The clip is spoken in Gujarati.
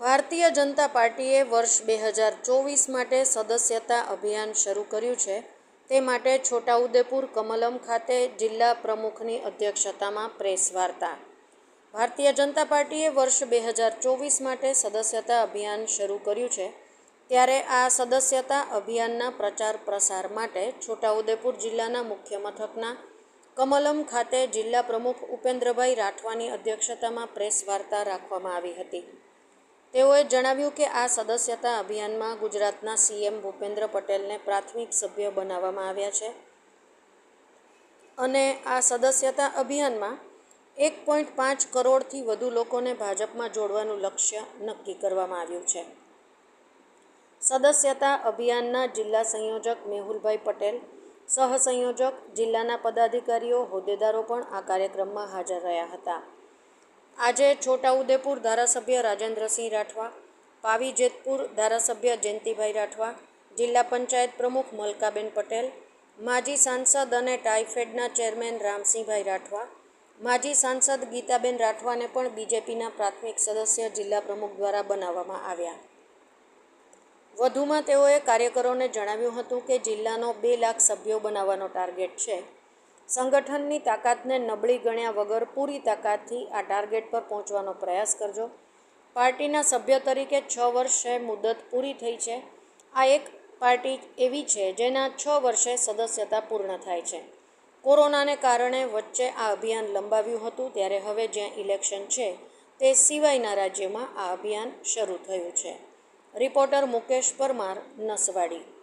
ભારતીય જનતા પાર્ટીએ વર્ષ બે હજાર ચોવીસ માટે સદસ્યતા અભિયાન શરૂ કર્યું છે. તે માટે છોટાઉદેપુર, કમલમ ખાતે જિલ્લા પ્રમુખની અધ્યક્ષતામાં પ્રેસ વાર્તા. ભારતીય જનતા પાર્ટીએ વર્ષ બે હજાર ચોવીસ માટે સદસ્યતા અભિયાન શરૂ કર્યું છે. ત્યારે આ સદસ્યતા અભિયાનના પ્રચાર પ્રસાર માટે છોટાઉદેપુર જિલ્લાના મુખ્ય મથકના કમલમ ખાતે જિલ્લા પ્રમુખ ઉપેન્દ્રભાઈ રાઠવાની અધ્યક્ષતામાં પ્રેસ વાર્તા રાખવામાં આવી હતી. તેઓએ જણાવ્યું કે આ સદસ્યતા અભિયાનમાં ગુજરાતના સીએમ ભૂપેન્દ્ર પટેલને પ્રાથમિક સભ્ય બનાવવામાં આવ્યા છે. અને આ સદસ્યતા અભિયાનમાં એક પોઈન્ટ પાંચ કરોડથી વધુ લોકોને ભાજપમાં જોડવાનું લક્ષ્ય નક્કી કરવામાં આવ્યું છે. સદસ્યતા અભિયાનના જિલ્લા સંયોજક મેહુલભાઈ પટેલ સહસંયોજક જિલ્લાના પદાધિકારીઓ, હોદ્દેદારો પણ આ કાર્યક્રમમાં હાજર રહ્યા હતા. આજે છોટાઉદેપુર ધારાસભ્ય રાજેન્દ્રસિંહ રાઠવા, પાવી જેતપુર ધારાસભ્ય જયંતિભાઈ રાઠવા, જિલ્લા પંચાયત પ્રમુખ મલકાબેન પટેલ, માજી સાંસદ અને ટાઈફેડના ચેરમેન રામસિંહભાઈ રાઠવા, માજી સાંસદ ગીતાબેન રાઠવાને પણ બીજેપીના પ્રાથમિક સદસ્ય જિલ્લા પ્રમુખ દ્વારા બનાવવામાં આવ્યા. વધુમાં તેઓએ કાર્યકરોને જણાવ્યું હતું કે જિલ્લાનો બે લાખ સભ્યો બનાવવાનો ટાર્ગેટ છે. સંગઠનની તાકાતને નબળી ગણ્યા વગર પૂરી તાકાતથી આ ટાર્ગેટ પર પહોંચવાનો પ્રયાસ કરજો. પાર્ટીના સભ્ય તરીકે છ વર્ષે મુદત પૂરી થઈ છે. આ એક પાર્ટી એવી છે જેના છ વર્ષે સદસ્યતા પૂર્ણ થાય છે. કોરોનાને કારણે વચ્ચે આ અભિયાન લંબાવ્યું હતું ત્યારે હવે જ્યાં ઇલેક્શન છે તે સિવાયના રાજ્યમાં આ અભિયાન શરૂ થયું છે. રિપોર્ટર મુકેશ પરમાર, નસવાડી.